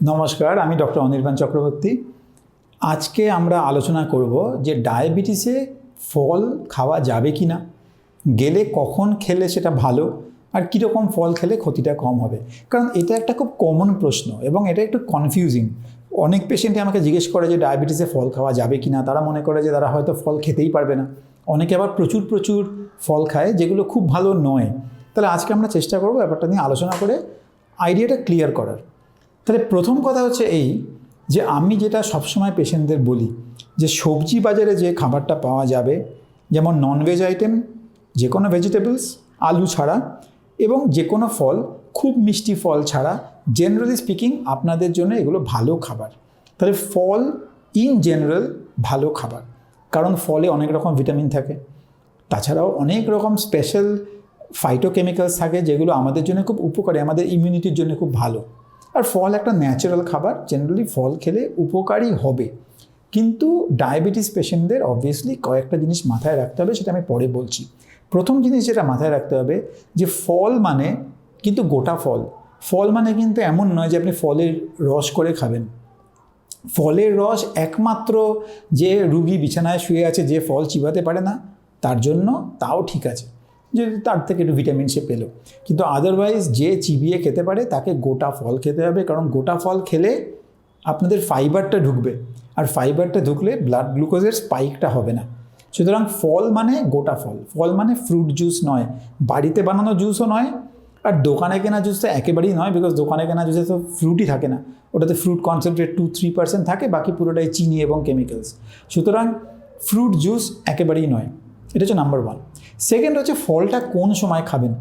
নমস্কার, আমি ডক্টর অনির্বাণ চক্রবর্তী। আজকে আমরা আলোচনা করব যে ডায়াবেটিসে ফল খাওয়া যাবে কি না গেলে কখন খেলে সেটা ভালো, আর কীরকম ফল খেলে ক্ষতিটা কম হবে। কারণ এটা একটা খুব কমন প্রশ্ন এবং এটা একটু কনফিউজিং অনেক পেশেন্টই আমাকে জিজ্ঞেস করে যে ডায়াবেটিসে ফল খাওয়া যাবে কি না তারা মনে করে যে তারা হয়তো ফল খেতেই পারবে না। অনেকে আবার প্রচুর প্রচুর ফল খায় যেগুলো খুব ভালো নয়। তাহলে আজকে আমরা চেষ্টা করব ব্যাপারটা নিয়ে আলোচনা করে আইডিয়াটা ক্লিয়ার করার। তাহলে প্রথম কথা হচ্ছে এই যে আমি যেটা সবসময় পেশেন্টদের বলি যে সবজি বাজারে যে খাবারটা পাওয়া যাবে, যেমন ননভেজ আইটেম যে কোনো ভেজিটেবলস আলু ছাড়া এবং যে কোনো ফল, খুব মিষ্টি ফল ছাড়া জেনারেলি স্পিকিং আপনাদের জন্য এগুলো ভালো খাবার। তাহলে ফল ইন জেনারেল ভালো খাবার। কারণ ফলে অনেক রকম ভিটামিন থাকে। তাছাড়াও অনেক রকম স্পেশাল ফাইটোকেমিক্যালস থাকে যেগুলো আমাদের জন্য খুব উপকারী, আমাদের ইমিউনিটির জন্য খুব ভালো। আর ফল একটা ন্যাচারাল খাবার জেনারেলি ফল খেলে উপকারী হবে। কিন্তু ডায়াবেটিস পেশেন্টদের অবভিয়াসলি কয়েকটা জিনিস মাথায় রাখতে হবে, সেটা আমি পরে বলছি। প্রথম জিনিস যেটা মাথায় রাখতে হবে, যে ফল মানে কিন্তু গোটা ফল। ফল মানে কিন্তু এমন নয় যে আপনি ফলের রস করে খাবেন। ফলের রস একমাত্র যে রুগী বিছানায় শুয়ে আছে, যে ফল চিবাতে পারে না, তার জন্য তাও ঠিক আছে। যদি তার থেকে একটু ভিটামিন সে পেল। কিন্তু আদারওয়াইজ যে চিবিয়ে খেতে পারে, তাকে গোটা ফল খেতে হবে। কারণ গোটা ফল খেলে আপনাদের ফাইবারটা ঢুকবে। আর ফাইবারটা ঢুকলে ব্লাড গ্লুকোজের স্পাইকটা হবে না। সুতরাং ফল মানে গোটা ফল। ফল মানে ফ্রুট জুস নয়। বাড়িতে বানানো জুসও নয়। আর দোকানে কেনা জুস তো একেবারেই নয় বিকজ দোকানে কেনা জুসে তো ফ্রুটই থাকে না। ওটাতে fruit concentrate two three percent থাকে, বাকি পুরোটাই চিনি এবং কেমিক্যালস সুতরাং ফ্রুট জুস একেবারেই নয়। এটা হচ্ছে নাম্বার ওয়ান সেকেন্ড হচ্ছে ফলটা কোন সময় খাবেন?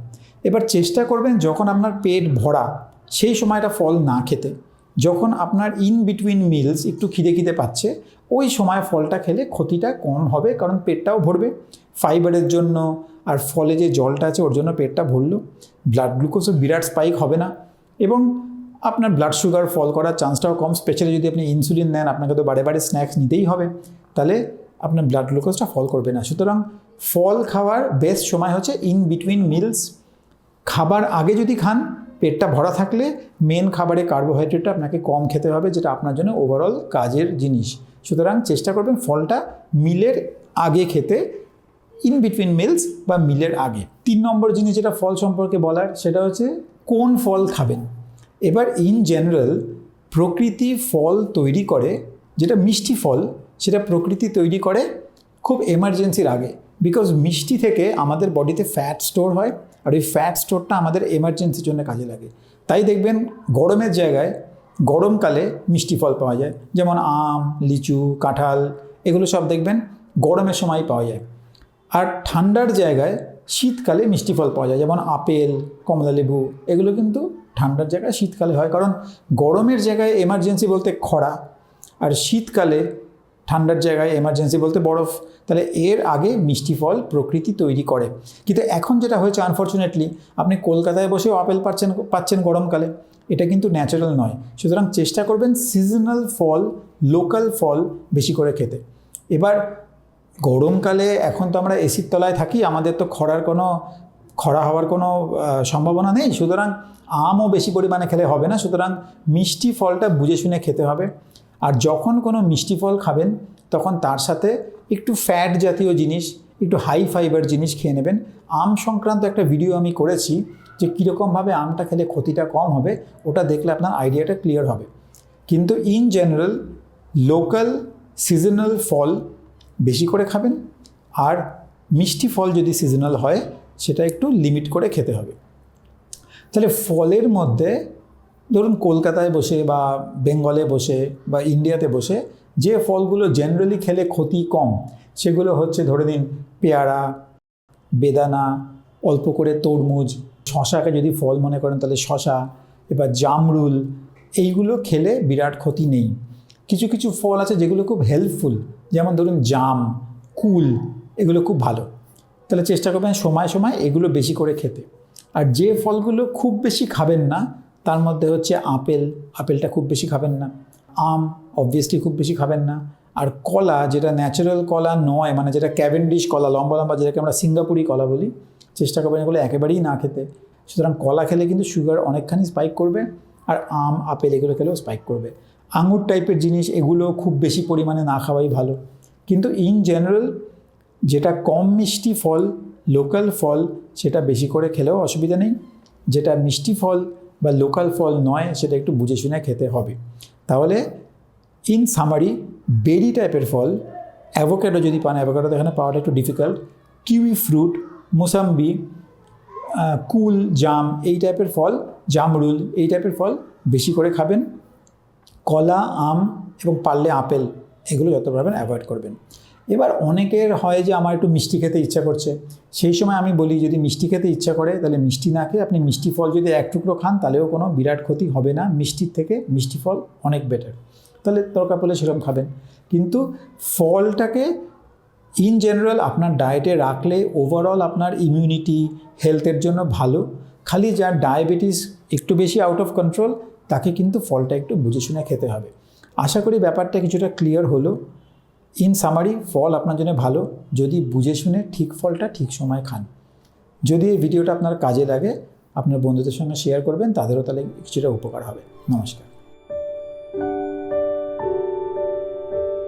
এবার চেষ্টা করবেন যখন আপনার পেট ভরা, সেই সময়টা ফল না খেতে। যখন আপনার ইন বিটুইন মিলস একটু খিদে খিদে পাচ্ছে, ওই সময় ফলটা খেলে ক্ষতিটা কম হবে কারণ পেটটাও ভরবে। ফাইবারের জন্য আর ফলে যে জলটা আছে ওর জন্য পেটটা ভরলো। ব্লাড গ্লুকোজও বিরাট স্পাইক হবে না। এবং আপনার ব্লাড সুগার ফল করার চান্সটাও কম। স্পেশালি যদি আপনি ইনসুলিন নেন, আপনাকে তো বারে বারে স্ন্যাক্স নিতেই হবে। তাহলে আপনার ব্লাড গ্লুকোজটা ফল করবে না। সুতরাং ফল খাওয়ার বেস্ট সময় হচ্ছে ইন বিটুইন মিলস খাবার আগে যদি খান, পেটটা ভরা থাকলে মেন খাবারে কার্বোহাইড্রেটটা আপনাকে কম খেতে হবে, যেটা আপনার জন্য ওভারঅল কাজের জিনিস। সুতরাং চেষ্টা করবেন ফলটা মিলের আগে খেতে ইন বিটুইন মিলস বা মিলের আগে। তিন নম্বর জিনিস যেটা ফল সম্পর্কে বলার, সেটা হচ্ছে কোন ফল খাবেন। এবার ইন জেনারেল প্রকৃতি ফল তৈরি করে, যেটা মিষ্টি ফল সেটা প্রকৃতি তৈরি করে খুব এমার্জেন্সির আগে। বিকজ মিষ্টি থেকে আমাদের বডিতে ফ্যাট স্টোর হয়, আর ওই ফ্যাট স্টোরটা আমাদের এমার্জেন্সির জন্য কাজে লাগে। তাই দেখবেন গরমের জায়গায় গরমকালে মিষ্টি ফল পাওয়া যায়। যেমন আম, লিচু, কাঁঠাল, এগুলো সব দেখবেন গরমের সময় পাওয়া যায়। আর ঠান্ডার জায়গায় শীতকালে মিষ্টি ফল পাওয়া যায়। যেমন আপেল কমলালেবু এগুলো কিন্তু ঠান্ডার জায়গায় শীতকালে হয়। কারণ গরমের জায়গায় এমার্জেন্সি বলতে খরা। আর শীতকালে ঠান্ডার জায়গায় এমার্জেন্সি বলতে বরফ। তাহলে এর আগে মিষ্টি ফল প্রকৃতি তৈরি করে। কিন্তু এখন যেটা হয়েছে আনফর্চুনেটলি আপনি কলকাতায় বসেও আপেল পাচ্ছেন পাচ্ছেন গরমকালে। এটা কিন্তু ন্যাচারাল নয়। সুতরাং চেষ্টা করবেন সিজনাল ফল লোকাল ফল বেশি করে খেতে। এবার গরমকালে এখন তো আমরা এসির তলায় থাকি, আমাদের তো খরার কোনো, খরা হওয়ার কোনো সম্ভাবনা নেই। সুতরাং আমও বেশি পরিমাণে খেলে হবে না। সুতরাং মিষ্টি ফলটা বুঝে শুনে খেতে হবে। আর যখন কোনো মিষ্টি ফল খাবেন, তখন তার সাথে একটু ফ্যাট জাতীয় জিনিস, একটু হাই ফাইবার জিনিস খেয়ে নেবেন। আম সংক্রান্ত একটা ভিডিও আমি করেছি যে কীরকমভাবে আমটা খেলে ক্ষতিটা কম হবে, ওটা দেখলে আপনার আইডিয়াটা ক্লিয়ার হবে। কিন্তু ইন জেনারেল লোকাল সিজনাল ফল বেশি করে খাবেন আর মিষ্টি ফল যদি সিজনাল হয়, সেটা একটু লিমিট করে খেতে হবে। তাহলে ফলের মধ্যে ধরুন কলকাতায় বসে বা বেঙ্গলে বসে বা ইন্ডিয়াতে বসে যে ফলগুলো জেনারেলি খেলে ক্ষতি কম, সেগুলো হচ্ছে ধরে নিন পেয়ারা, বেদানা, অল্প করে তরমুজ, শশাকে যদি ফল মনে করেন তাহলে শশা, এবার জামরুল, এইগুলো খেলে বিরাট ক্ষতি নেই। কিছু কিছু ফল আছে যেগুলো খুব হেল্পফুল যেমন ধরুন জাম, কুল, এগুলো খুব ভালো। তাহলে চেষ্টা করবেন সময় সময় এগুলো বেশি করে খেতে। আর যে ফলগুলো খুব বেশি খাবেন না তার মধ্যে হচ্ছে আপেল, আপেলটা খুব বেশি খাবেন না। আম অবভিয়াসলি খুব বেশি খাবেন না। আর কলা, যেটা ন্যাচারাল কলা নয় মানে যেটা ক্যাভেন্ডিশ কলা, লম্বা লম্বা যেটাকে আমরা সিঙ্গাপুরি কলা বলি, চেষ্টা করবেন এগুলো একেবারেই না খেতে। সুতরাং কলা খেলে কিন্তু সুগার অনেকখানি স্পাইক করবে আর আম, আপেল এগুলো খেলেও স্পাইক করবে। আঙুর টাইপের জিনিস, এগুলো খুব বেশি পরিমাণে না খাওয়াই ভালো। কিন্তু ইন জেনারেল যেটা কম মিষ্টি ফল লোকাল ফল, সেটা বেশি করে খেলেও অসুবিধা নেই। যেটা মিষ্টি ফল বা লোকাল ফল নয়, সেটা একটু বুঝে শুনে খেতে হবে। তাহলে ইন সামারি বেরি টাইপের ফল অ্যাভোক্যাডো যদি পান অ্যাভোক্যাডো এখানে পাওয়াটা একটু ডিফিকাল্ট কিউই ফ্রুট মোসাম্বি কুল, জাম, এই টাইপের ফল, জামরুল, এই টাইপের ফল বেশি করে খাবেন। কলা, আম এবং পারলে আপেল, এগুলো যত পারবেন অ্যাভয়েড করবেন। এবার অনেকের হয় যে আমার একটু মিষ্টি খেতে ইচ্ছা করছে। সেই সময় আমি বলি, যদি মিষ্টি খেতে ইচ্ছা করে, তাহলে মিষ্টি না খেয়ে আপনি মিষ্টি ফল যদি এক টুকরো খান, তাহলেও কোনো বিরাট ক্ষতি হবে না। মিষ্টির থেকে মিষ্টি ফল অনেক বেটার তাহলে দরকার পড়লে সেরকম খাবেন। কিন্তু ফলটাকে ইন জেনারেল আপনার ডায়েটে রাখলে ওভারঅল আপনার ইমিউনিটি হেলথের জন্য ভালো। খালি যার ডায়াবেটিস একটু বেশি আউট অফ কন্ট্রোল তাকে কিন্তু ফলটা একটু বুঝে শুনে খেতে হবে। আশা করি ব্যাপারটা কিছুটা ক্লিয়ার হলো। ইন সামারি ফল আপনার জন্য ভালো। যদি বুঝে শুনে ঠিক ফলটা ঠিক সময় খান। যদি এই ভিডিওটা আপনার কাজে লাগে, আপনার বন্ধুদের সঙ্গে শেয়ার করবেন, তাদেরও তাহলে কিছুটা উপকার হবে। নমস্কার।